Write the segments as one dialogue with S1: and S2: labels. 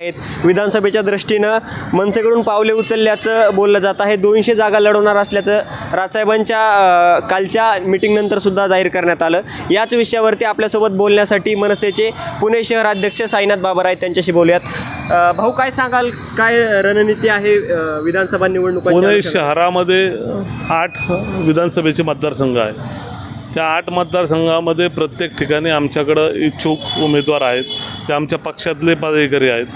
S1: आहेत. विधानसभेच्या दृष्टीनं मनसेकडून पावले उचलल्याचं बोललं जात आहे. दोनशे जागा लढवणार असल्याचं रासाहेबांच्या कालच्या मिटिंगनंतर सुद्धा जाहीर करण्यात आलं. याच विषयावरती आपल्यासोबत बोलण्यासाठी मनसेचे पुणे शहर अध्यक्ष साईनाथ बाबर आहेत. त्यांच्याशी बोलूयात. भाऊ काय सांगाल? काय रणनीती आहे विधानसभा निवडणूक
S2: पुणे शहरामध्ये आठ विधानसभेचे मतदारसंघ आहे त्या आठ मतदारसंघामध्ये प्रत्येक ठिकाणी आमच्याकडं इच्छुक उमेदवार आहेत ते आमच्या पक्षातले पदाधिकारी आहेत.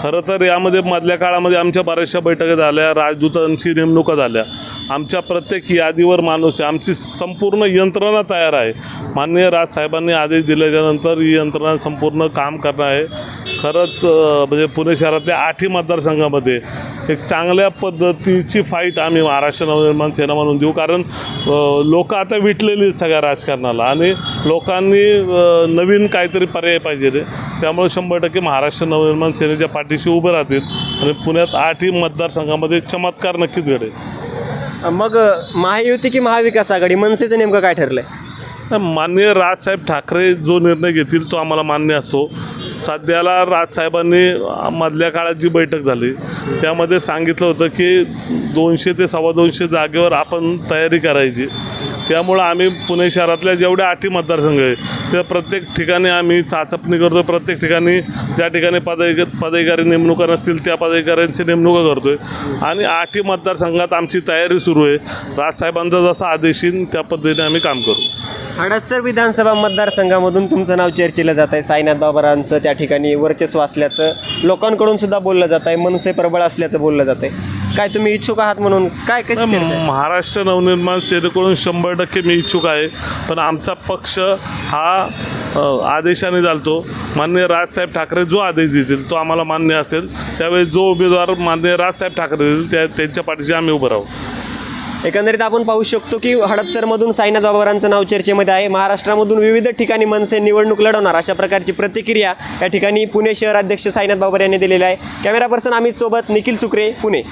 S2: खरं तर यामध्ये मधल्या काळामध्ये आमच्या बऱ्याचशा बैठका झाल्या राजदूतांची नेमणुका झाल्या. आमच्या प्रत्येक यादीवर माणूस आहे. आमची संपूर्ण यंत्रणा तयार आहे. माननीय राजसाहेबांनी आदेश दिल्याच्यानंतर ही यंत्रणा संपूर्ण काम करणार आहे. खरंच म्हणजे पुणे शहरातल्या आठही मतदारसंघामध्ये एक चांगल्या पद्धतीची फाईट आम्ही महाराष्ट्र नवनिर्माण सेना म्हणून देऊ. कारण लोक आता विटलेली सगळ्या सगळ्या राजकारणाला. आणि लोकांनी नवीन काहीतरी पर्याय पाहिजे रे. त्यामुळे शंभर टक्के महाराष्ट्र नवनिर्माण सेनेच्या पाठीशी उभे राहतील. आणि पुण्यात आठही मतदारसंघामध्ये चमत्कार नक्कीच घडेल.
S1: मग महायुती की महाविकास आघाडी मनसेचं नेमकं काय ठरलंय?
S2: माननीय राजसाहेब ठाकरे जो निर्णय घेतील तो आम्हाला मान्य असतो. सध्याला राजसाहेबांनी मधल्या काळात जी बैठक झाली त्यामध्ये सांगितलं होतं की दोनशे ते सव्वा दोनशे जागेवर आपण तयारी करायची. त्यामुळं आम्ही पुणे शहरातल्या जेवढ्या आठी मतदारसंघ आहे त्या प्रत्येक ठिकाणी आम्ही चाचपणी करतो प्रत्येक ठिकाणी ज्या ठिकाणी पदाधिक पदाधिकारी नेमणुका नसतील त्या पदाधिकाऱ्यांची नेमणुका करतो आहे आणि आठही मतदारसंघात आमची तयारी सुरू आहे. राजसाहेबांचा जसा आदेश येईल त्या पद्धतीने आम्ही काम करू.
S1: हडपसर विधानसभा मतदारसंघामधून तुमचं नाव चर्चेलं जात आहे. साईनाथ बाबरांचं त्या ठिकाणी वर्चस्व असल्याचं लोकांकडून सुद्धा बोललं जात आहे मनसे प्रबळ असल्याचं बोललं जात आहे. काय तुम्ही इच्छुक आहात म्हणून? काय कशी चर्चा आहे?
S2: महाराष्ट्र नवनिर्माण सेनेकडून शंभर टक्के मी इच्छुक आहे पण आमचा पक्ष हा अ, आदेशाने चालतो. माननीय राजसाहेब ठाकरे जो आदेश देतील तो आम्हाला मान्य असेल. त्यावेळी जो उमेदवार माननीय राजसाहेब ठाकरे देतील त्या त्यांच्या पाठीशी आम्ही उभं राहू.
S1: एकंदरीत आपण पाहू शकतो की हडपसरमधून साईनाथ बाबरांचं नाव चर्चेमध्ये आहे. महाराष्ट्रामधून विविध ठिकाणी मनसे निवडणूक लढवणार अशा प्रकारची प्रतिक्रिया या ठिकाणी पुणे शहर अध्यक्ष साईनाथ बाबर यांनी दिलेली आहे. कॅमेरा पर्सन अमित सोबत निखिल सुक्रे पुणे.